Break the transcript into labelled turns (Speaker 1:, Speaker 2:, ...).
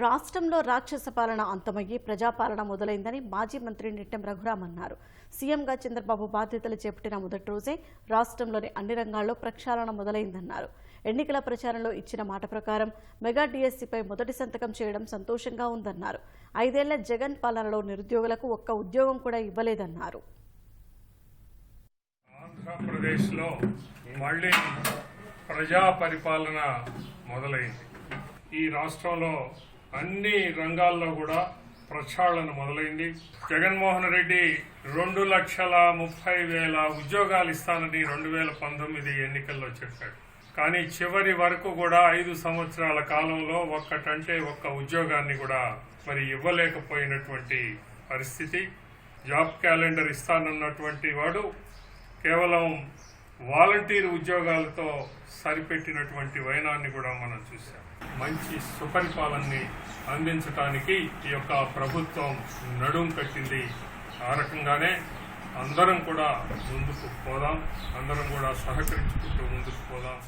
Speaker 1: రాష్ట్రంలో రాక్షస పాలన అంతమయ్యి ప్రజాపాలన మొదలైందని మాజీ మంత్రి నిట్టెం రఘురాం అన్నారు. సీఎంగా చంద్రబాబు బాధ్యతలు చేపట్టిన మొదటి రోజే రాష్ట్రంలోని అన్ని రంగాల్లో ప్రక్షాళన మొదలైందన్నారు. ఎన్నికల ప్రచారంలో ఇచ్చిన మాట ప్రకారం మెగా డిఎస్సీపై మొదటి సంతకం చేయడం సంతోషంగా ఉందన్నారు. ఐదేళ్ళ జగన్ పాలనలో నిరుద్యోగులకు ఒక్క ఉద్యోగం కూడా ఇవ్వలేదన్నారు.
Speaker 2: ఆంధ్రప్రదేశ్లో మళ్ళీ ప్రజా పరిపాలన మొదలైంది. ఈ రాష్ట్రంలో అన్ని రంగాల్లో కూడా ప్రక్షాళన మొదలైంది. జగన్మోహన్ రెడ్డి రెండు లక్షల ముప్పై వేల ఉద్యోగాలు ఇస్తానని రెండు వేల పంతొమ్మిది ఎన్నికల్లో చెప్పాడు. కానీ చివరి వరకు కూడా ఐదు సంవత్సరాల కాలంలో ఒక్కటంటే ఒక్క ఉద్యోగాన్ని కూడా మరి ఇవ్వలేకపోయినటువంటి పరిస్థితి. జాబ్ క్యాలెండర్ ఇస్తానన్నటువంటి వాడు కేవలం వాలంటీర్ ఉద్యోగాలతో సరిపెట్టినటువంటి వైనాన్ని కూడా మనం చూసాం మంచి సుపరిపాలనని అందించడానికి ఈ యొక్క ప్రభుత్వం నడుం కట్టింది. ఆ రకంగానే అందరం కూడా ముందుకు పోదాం. అందరం కూడా సహకరించుకుంటూ ముందుకు పోదాం.